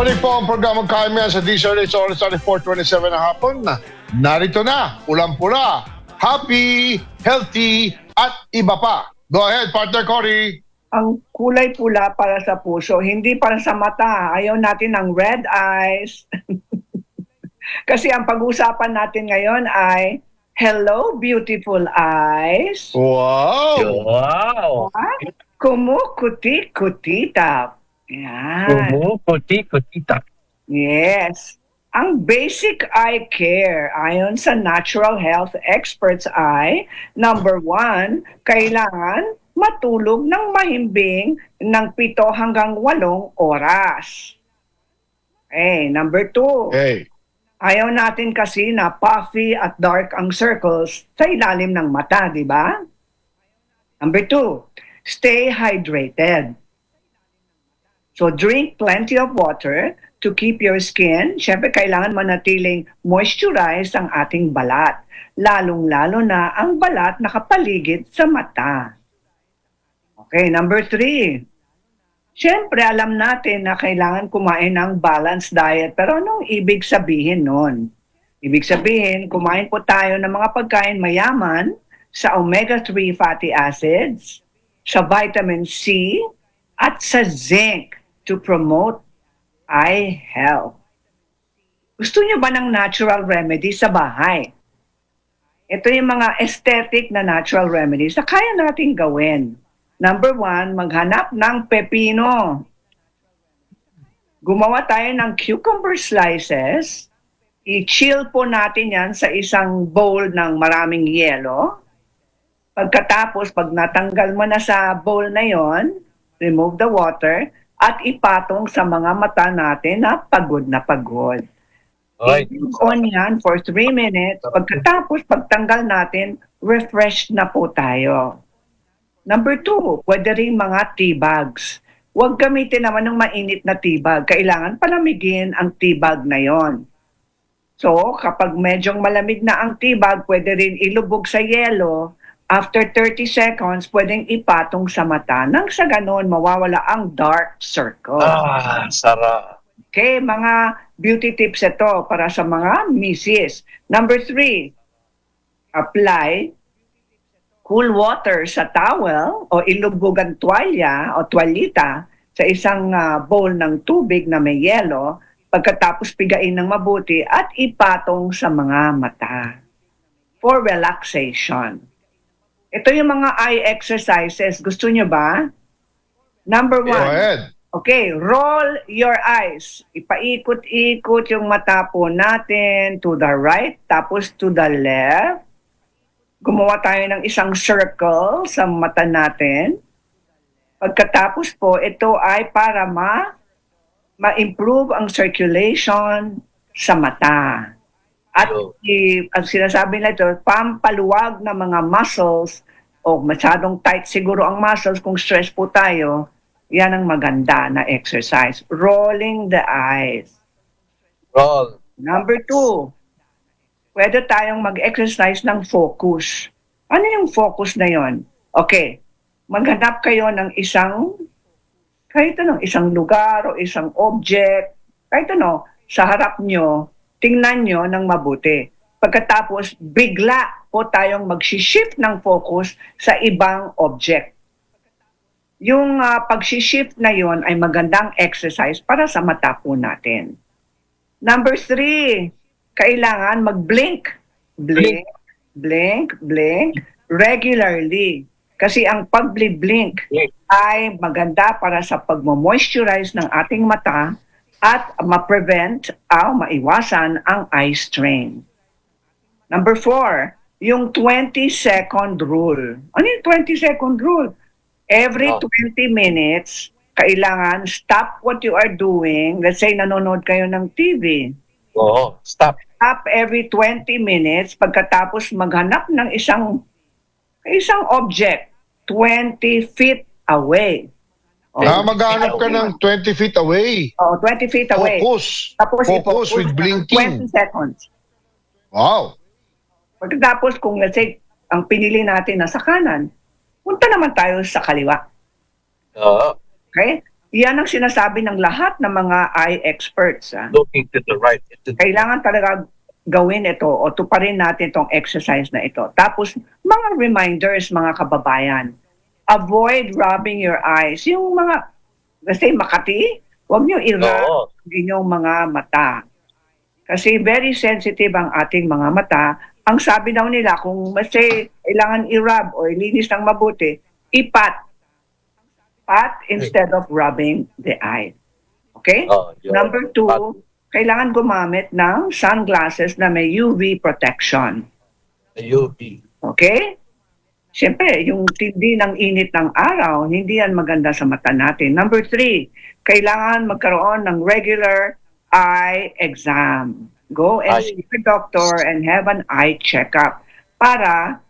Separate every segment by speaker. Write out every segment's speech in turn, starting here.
Speaker 1: Babalik po ang programang KML sa DCRH oras sa 4.27 ng hapon. Narito na, pulang-pula, happy, healthy, at iba pa. Go ahead, partner Cory.
Speaker 2: ang kulay pula para sa puso, hindi para sa mata. Ayaw natin ng red eyes. Kasi ang pag-uusapan natin ngayon ay Hello, beautiful eyes.
Speaker 1: Wow!
Speaker 3: Wow!
Speaker 2: Kumukuti-kutita. Yan.
Speaker 3: Kumukuti-kutita.
Speaker 2: Yes. Ang basic eye care ayon sa natural health experts ay number one, kailangan matulog ng mahimbing ng pito hanggang walong oras. Okay, number two,
Speaker 1: Hey,
Speaker 2: ayaw natin kasi na puffy at dark ang circles sa ilalim ng mata, di ba? Number two, stay hydrated. So drink plenty of water to keep your skin. Siyempre, kailangan manatiling moisturized ang ating balat. Lalong-lalo na ang balat nakapaligid sa mata. Okay, number three. Siyempre, alam natin na kailangan kumain ng balanced diet. Pero anong ibig sabihin nun? Ibig sabihin, kumain po tayo ng mga pagkain mayaman sa omega-3 fatty acids, sa vitamin C, at sa zinc to promote eye health. Gusto niyo ba ng natural remedy sa bahay? Ito yung mga aesthetic na natural remedies na kaya nating gawin. Number one, maghanap ng pepino. Gumawa tayo ng cucumber slices. I-chill po natin yan sa isang bowl ng maraming yelo. Pagkatapos, pag natanggal mo na sa bowl na yon, remove the water at ipatong sa mga mata natin na pagod na pagod. I-leave on yan for 3 minutes. Pagkatapos, pagtanggal natin, refreshed na po tayo. Number two, pwede rin mga tea bags. Huwag gamitin naman ng mainit na tea bag. Kailangan palamigin ang tea bag na yon. So, kapag medyong malamig na ang tea bag, pwede rin ilubog sa yelo. After 30 seconds, pwedeng ipatong sa mata. Nang sa ganon, mawawala ang dark circle.
Speaker 3: ah, sarap.
Speaker 2: Okay, mga beauty tips ito para sa mga misses. Number three, apply cool water sa towel o ilubog ang tuwalya o tuwalita sa isang ah, bowl ng tubig na may yelo pagkatapos pigain ng mabuti at ipatong sa mga mata for relaxation. Ito yung mga eye exercises. Gusto nyo ba? Number
Speaker 1: go
Speaker 2: one.
Speaker 1: ahead.
Speaker 2: Okay, roll your eyes. Ipaikot-ikot yung mata po natin to the right, tapos to the left. Gumawa tayo ng isang circle sa mata natin. Pagkatapos po, ito ay para ma ma-improve ang circulation sa mata. At i- ang sinasabi nila ito, pampaluwag ng mga muscles o masyadong tight siguro ang muscles kung stress po tayo, yan ang maganda na exercise. Rolling the eyes.
Speaker 3: Roll.
Speaker 2: Number two, pwede tayong mag-exercise ng focus. Ano yung focus na yon? Okay, maghanap kayo ng isang, kahit ano, isang lugar o isang object, kahit ano, sa harap nyo, tingnan nyo ng mabuti. Pagkatapos, bigla po tayong mag-shift ng focus sa ibang object. Yung uh, pag-shift na yon ay magandang exercise para sa mata po natin. Number three, kailangan mag-blink. Blink, blink, blink, regularly. Kasi ang pag-blink
Speaker 3: Blink.
Speaker 2: ay maganda para sa pagmo-moisturize ng ating mata at ma-prevent o maiwasan ang eye strain. Number four, yung 20-second rule. Ano yung 20-second rule? Every
Speaker 3: Oh.
Speaker 2: 20 minutes, kailangan stop what you are doing. Let's say nanonood kayo ng TV.
Speaker 3: Oo, stop.
Speaker 2: Stop every 20 minutes pagkatapos maghanap ng isang isang object 20 feet away. O,
Speaker 1: Ah, maghanap ka ng 20 feet away.
Speaker 2: o, 20 feet away.
Speaker 1: Focus.
Speaker 2: Tapos
Speaker 1: Focus
Speaker 2: i-focus
Speaker 1: with
Speaker 2: ng
Speaker 1: blinking.
Speaker 2: 20 seconds.
Speaker 1: Wow.
Speaker 2: Pagkatapos kung let's say ang pinili natin nasa kanan, punta naman tayo sa kaliwa.
Speaker 3: Oo.
Speaker 2: Okay? Yan ang sinasabi ng lahat ng mga eye experts. ah.
Speaker 3: Looking to the right. To the
Speaker 2: Kailangan talaga gawin ito o tuparin natin itong exercise na ito. Tapos, mga reminders, mga kababayan. Avoid rubbing your eyes. Yung mga, kasi Makati, huwag nyo i-rub inyong mga mata. Kasi very sensitive ang ating mga mata. Ang sabi daw nila, kung kasi kailangan i-rub o ilinis ng mabuti, ipat. Pat instead of rubbing the eye. Okay?
Speaker 3: Oh.
Speaker 2: Number two, kailangan gumamit ng sunglasses na may UV protection.
Speaker 3: UV.
Speaker 2: Okay? Siyempre, yung tindi ng init ng araw, hindi yan maganda sa mata natin. Number three, kailangan magkaroon ng regular eye exam. Go and see the doctor and have an eye checkup para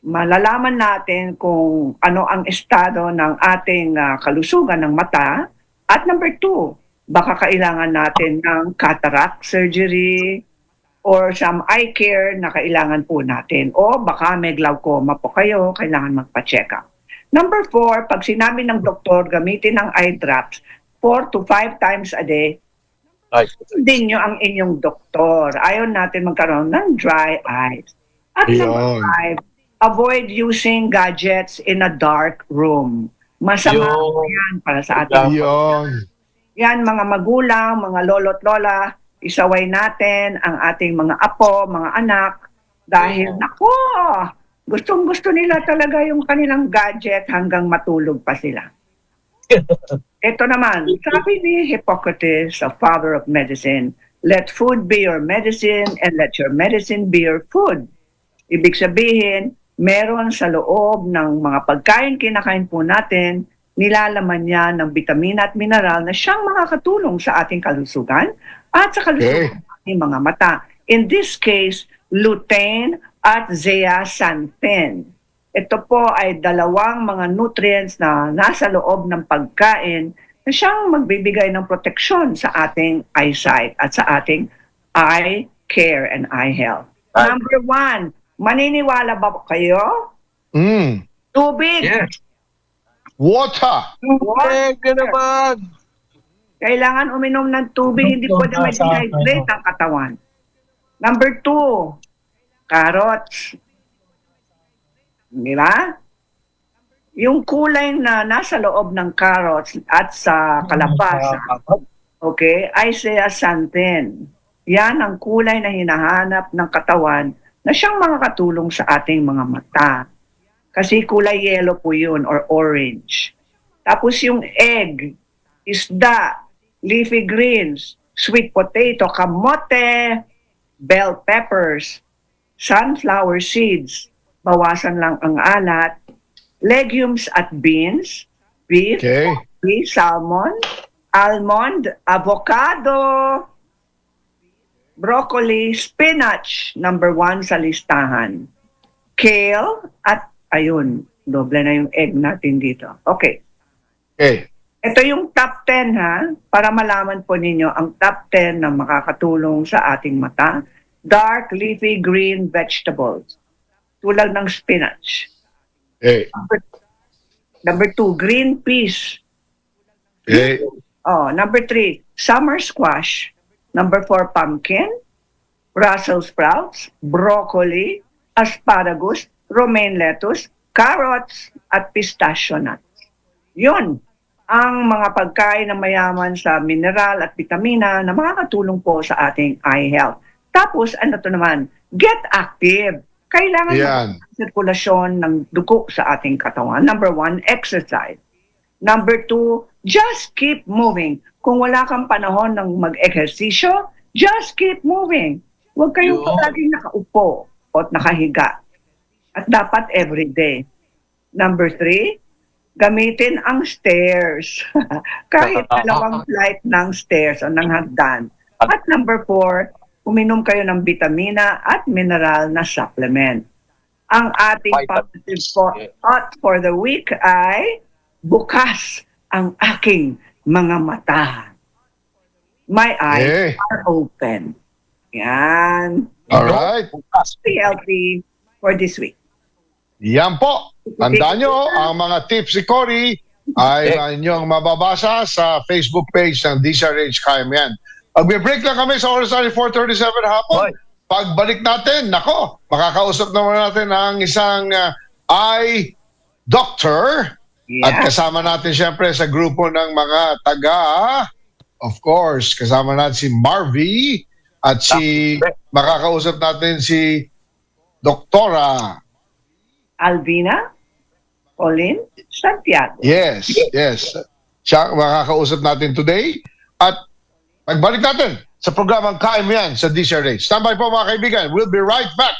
Speaker 2: malalaman natin kung ano ang estado ng ating ah, kalusugan ng mata. At number two, baka kailangan natin ng cataract surgery, or some eye care na kailangan po natin. O baka may glaucoma po kayo, kailangan magpa-check up. Number four, pag sinabi ng doktor, gamitin ng eye drops 4 to 5 times a day,
Speaker 3: Ay,
Speaker 2: sundin nyo ang inyong doktor. Ayaw natin magkaroon ng dry eyes. At number
Speaker 1: Yun.
Speaker 2: five, avoid using gadgets in a dark room. Masama yan para sa ating
Speaker 1: Yon.
Speaker 2: yan, mga magulang, mga lolo't lola, isaway natin ang ating mga apo, mga anak, dahil,
Speaker 3: Oo.
Speaker 2: nako, gustong gusto nila talaga yung kanilang gadget hanggang matulog pa sila. Ito naman, sabi ni Hippocrates, a father of medicine, let food be your medicine and let your medicine be your food. Ibig sabihin, meron sa loob ng mga pagkain kinakain po natin, nilalaman niya ng bitamina at mineral na siyang makakatulong sa ating kalusugan at sa kalusugan ng ating mga mata. In this case, lutein at zeaxanthin. Ito po ay dalawang mga nutrients na nasa loob ng pagkain na siyang magbibigay ng proteksyon sa ating eyesight at sa ating eye care and eye health. Number one, maniniwala ba kayo?
Speaker 1: Mm.
Speaker 2: Tubig.
Speaker 3: yes.
Speaker 1: Water.
Speaker 2: Water.
Speaker 3: Teka naman.
Speaker 2: Kailangan uminom ng tubig, hindi
Speaker 4: Tubig
Speaker 2: pwede
Speaker 4: na
Speaker 2: ma-dehydrate ang katawan. Number two, carrots. Di ba? Yung kulay na nasa loob ng carrots at sa kalabasa, okay, ay zeaxanthin. Yan ang kulay na hinahanap ng katawan na siyang makakatulong sa ating mga mata. Kasi kulay yellow po yun or orange. Tapos yung egg, isda, leafy greens, sweet potato, kamote, bell peppers, sunflower seeds, bawasan lang ang alat, legumes at beans, beef,
Speaker 1: Okay.
Speaker 2: beef, salmon, almond, avocado, broccoli, spinach, number one sa listahan. Kale, at ayun, doble na yung egg natin dito. Okay.
Speaker 1: Okay.
Speaker 2: Ito yung top 10 ha, para malaman po ninyo ang top 10 na makakatulong sa ating mata. Dark leafy green vegetables, tulad ng spinach.
Speaker 1: Okay.
Speaker 2: Number, number two, green peas.
Speaker 1: Okay.
Speaker 2: Oh, number three, summer squash. Number four, pumpkin, Brussels sprouts, broccoli, asparagus, romaine lettuce, carrots, at pistachio nuts. Yun ang mga pagkain na mayaman sa mineral at vitamina na makakatulong po sa ating eye health. Tapos, ano to naman? Get active. Kailangan
Speaker 1: Yan.
Speaker 2: ng sirkulasyon ng dugo sa ating katawan. Number one, exercise. Number two, just keep moving. Kung wala kang panahon ng mag-ehersisyo, just keep moving. Huwag kayong palaging nakaupo o nakahiga. At dapat every day. Number three, gamitin ang stairs. Kahit dalawang flight ng stairs o ng hagdan. At number four, uminom kayo ng vitamina at mineral na supplement. Ang ating positive po- thought for the week ay bukas ang aking mga mata. My eyes
Speaker 1: Okay.
Speaker 2: are open. Yan.
Speaker 1: All right.
Speaker 2: Stay healthy for this week.
Speaker 1: Yan po. Tandaan nyo, ang mga tips ni Cory ay
Speaker 3: Okay.
Speaker 1: inyong mababasa sa Facebook page ng DCRH KMN. Magbe-break lang kami sa oras natin 4.37 hapon.
Speaker 3: Hoy.
Speaker 1: Pagbalik natin, nako, makakausap naman natin ang isang uh, eye doctor at
Speaker 2: Yeah.
Speaker 1: kasama natin siyempre sa grupo ng mga taga, of course, kasama natin si Marvy at si, makakausap natin si Doktora.
Speaker 2: Alvina? Pauline? Santiago.
Speaker 1: Yes, yes. Siya ang makakausap natin today. At pagbalik natin sa programang Kaim yan sa DCRH. Standby po mga kaibigan. We'll be right back